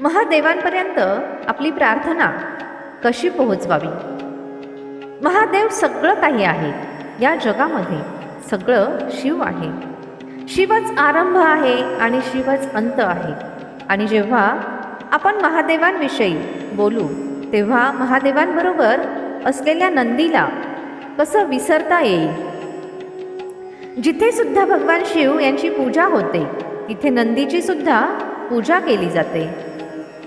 महादेवांपर्यंत आपली प्रार्थना कशी पोहोचवावी? महादेव सगळं काही आहे. या जगामध्ये सगळं शिव आहे. शिवच आरंभ आहे आणि शिवच अंत आहे. आणि जेव्हा आपण महादेवांविषयी बोलू तेव्हा महादेवांबरोबर असलेल्या नंदीला कसं विसरता येईल? जिथे सुद्धा भगवान शिव यांची पूजा होते तिथे नंदीची सुद्धा पूजा केली जाते.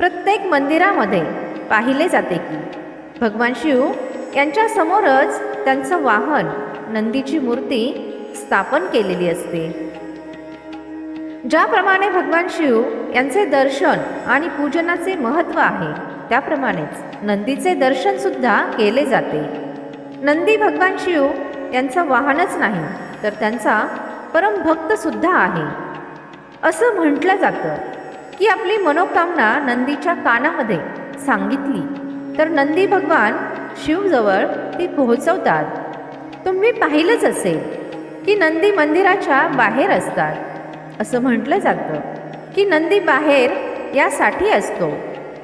प्रत्येक मंदिरामध्ये पाहिले जाते की भगवान शिव यांच्या समोरच त्यांचं वाहन नंदीची मूर्ती स्थापन केलेली असते. ज्याप्रमाणे भगवान शिव यांचे दर्शन आणि पूजनाचे महत्त्व आहे त्याप्रमाणेच नंदीचे दर्शन सुद्धा केले जाते. नंदी भगवान शिव यांचं वाहनच नाही तर त्यांचा परमभक्त सुद्धा आहे. असं म्हटलं जातं. की आपली मनोकामना नंदीच्या कानामध्ये सांगितली. तर नंदी भगवान शिवजवळ ती पोहोचवतात. तुम्ही पाहिलंच असेल की नंदी मंदिराच्या बाहेर असतात. असं म्हटलं जातं की नंदी बाहेर यासाठी असतो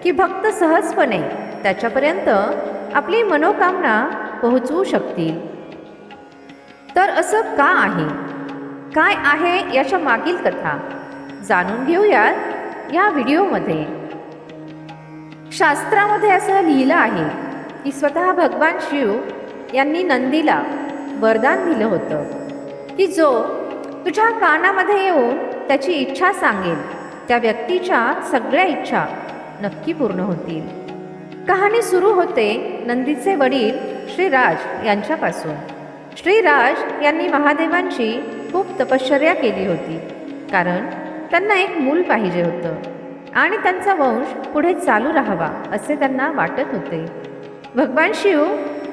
की भक्त सहजपणे त्याच्यापर्यंत आपली मनोकामना पोहोचवू शकतील. तर असं का आहे? काय आहे याच्या मागील कथा? जाणून घेऊयात या व्हिडिओमध्ये शास्त्रामध्ये असं लिहिलं आहे की स्वतः भगवान शिव यांनी नंदीला वरदान दिलं होतं की जो तुझ्या कानामध्ये येऊन त्याची इच्छा सांगेल त्या व्यक्तीच्या सगळ्या इच्छा नक्की पूर्ण होतील. कहाणी सुरू होते नंदीचे वडील श्रीराज यांच्यापासून. श्रीराज यांनी महादेवांची खूप तपश्चर्या केली होती कारण त्यांना एक मूल पाहिजे होतं. आणि त्यांचा वंश पुढे चालू राहावा असे त्यांना वाटत होते. भगवान शिव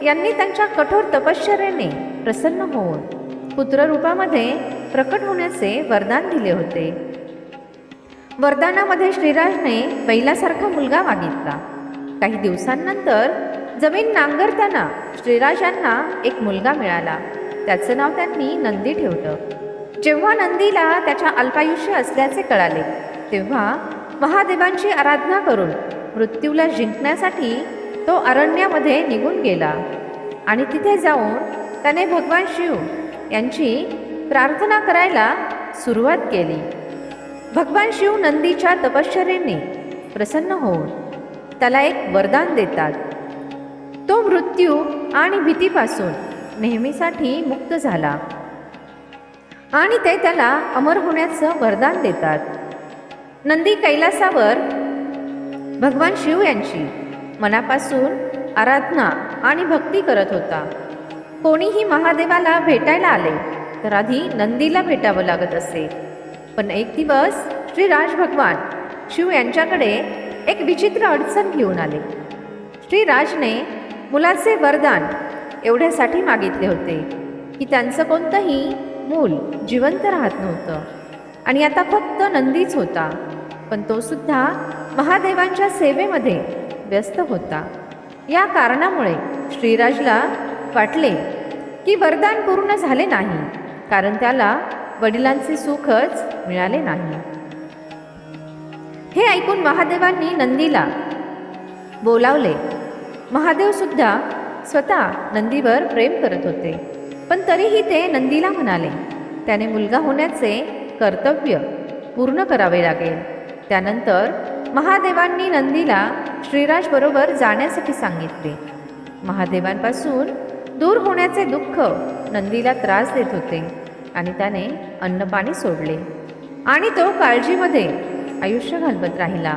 यांनी त्यांच्या कठोर तपश्चर्याने प्रसन्न होऊन पुत्ररूपामध्ये प्रकट होण्याचे वरदान दिले होते. वरदानामध्ये श्रीराजने बैलासारखा मुलगा मागितला. काही दिवसांनंतर जमीन नांगरताना श्रीराजांना एक मुलगा मिळाला. त्याचं नाव त्यांनी नंदी ठेवलं. जेव्हा नंदीला त्याच्या अल्पायुष्य असल्याचे कळाले तेव्हा महादेवांची आराधना करून मृत्यूला जिंकण्यासाठी तो अरण्यामध्ये निघून गेला आणि तिथे जाऊन त्याने भगवान शिव यांची प्रार्थना करायला सुरुवात केली. भगवान शिव नंदीच्या तपश्चर्येने प्रसन्न होऊन त्याला एक वरदान देतात. तो मृत्यू आणि भीतीपासून नेहमीसाठी मुक्त झाला. आणि ते त्याला अमर होण्याचं वरदान देतात. नंदी कैलासावर भगवान शिव यांची मनापासून आराधना आणि भक्ती करत होता. कोणीही महादेवाला भेटायला आले तर आधी नंदीला भेटावं लागत असे. पण एक दिवस श्रीराज भगवान शिव यांच्याकडे एक विचित्र अडचण घेऊन आले. श्रीराजने मुलाचे वरदान एवढ्यासाठी मागितले होते की त्यांचं कोणतंही मूल जिवंत राहत नव्हतं. आणि आता फक्त नंदीच होता. पण तो सुद्धा महादेवांच्या सेवेमध्ये व्यस्त होता. या कारणामुळे श्रीराजला वाटले की वरदान पूर्ण झाले नाही कारण त्याला वडिलांचे सुखच मिळाले नाही. हे ऐकून महादेवांनी नंदीला बोलावले. महादेव सुद्धा स्वतः नंदीवर प्रेम करत होते. पण तरीही ते नंदीला म्हणाले त्याने मुलगा होण्याचे कर्तव्य पूर्ण करावे लागेल. त्यानंतर महादेवांनी नंदीला श्रीराजबरोबर जाण्यासाठी सांगितले. महादेवांपासून दूर होण्याचे दुःख नंदीला त्रास देत होते आणि त्याने अन्नपाणी सोडले. आणि तो काळजीमध्ये आयुष्य घालवत राहिला.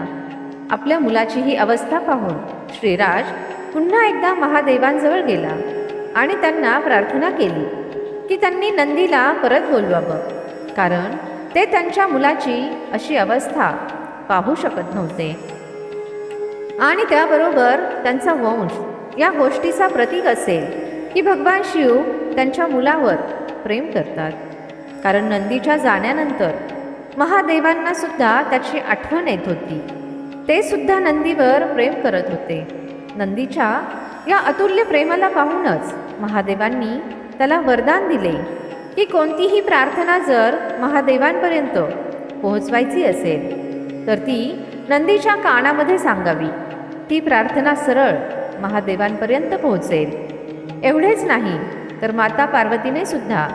आपल्या मुलाची ही अवस्था पाहून श्रीराज पुन्हा एकदा महादेवांजवळ गेला. आणि त्यांना प्रार्थना केली की त्यांनी नंदीला परत बोलवावं. कारण ते त्यांच्या मुलाची अशी अवस्था पाहू शकत नव्हते. आणि त्याबरोबर त्यांचा वंश या गोष्टीचा प्रतीक असेल की भगवान शिव त्यांच्या मुलावर प्रेम करतात. कारण नंदीच्या जाण्यानंतर महादेवांना सुद्धा त्याची आठवण येत होती. ते सुद्धा नंदीवर प्रेम करत होते. नंदीच्या या अतुल्य प्रेमाला पाहूनच महादेवांनी त्याला वरदान दिले की कोणतीही प्रार्थना जर महादेवांपर्यंत पोहोचवायची असेल तर ती नंदीच्या कानामध्ये सांगावी. ती प्रार्थना सरळ महादेवांपर्यंत पोहोचेल. एवढेच नाही तर माता पार्वतीने सुद्धा.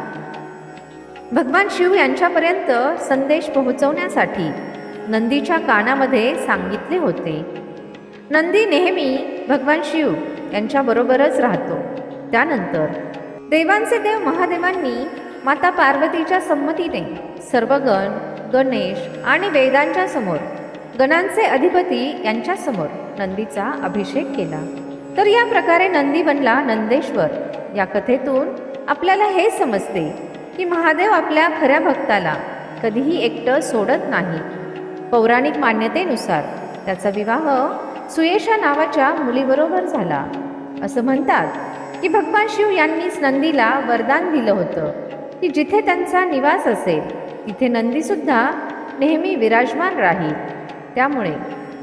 भगवान शिव यांच्यापर्यंत संदेश पोहोचवण्यासाठी नंदीच्या कानामध्ये सांगितले होते. नंदी नेहमी भगवान शिव यांच्याबरोबरच राहतो. त्यानंतर देवांचे देव महादेवांनी माता पार्वतीच्या संमतीने सर्व गण गणेश आणि वेदांच्या समोर गणांचे अधिपती यांच्या समोर नंदीचा अभिषेक केला. तर या प्रकारे नंदी बनला नंदेश्वर. या कथेतून आपल्याला हे समजते की महादेव आपल्या खऱ्या भक्ताला कधीही एकटं सोडत नाही. पौराणिक मान्यतेनुसार त्याचा विवाह सुयेशा नावाच्या मुलीबरोबर झाला. असं म्हणतात की भगवान शिव यांनीच नंदीला वरदान दिलं होतं की जिथे त्यांचा निवास असेल तिथे नंदीसुद्धा नेहमी विराजमान राहील. त्यामुळे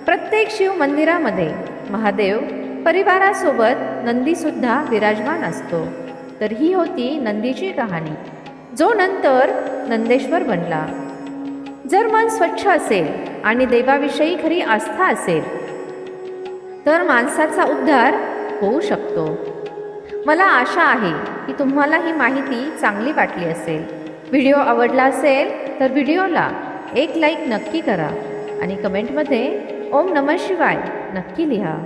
प्रत्येक शिव मंदिरामध्ये महादेव परिवारासोबत नंदीसुद्धा विराजमान असतो. तर ही होती नंदीची कहाणी. जो नंतर नंदेश्वर बनला. जर मन स्वच्छ असेल आणि देवाविषयी खरी आस्था असेल तर माणसाचा उद्धार होऊ शकतो. मला आशा आहे की तुम्हाला ही माहिती चांगली वाटली असेल. व्हिडिओ आवडला असेल तर व्हिडिओला एक लाईक नक्की करा आणि कमेंटमध्ये ओम नमः शिवाय नक्की लिहा.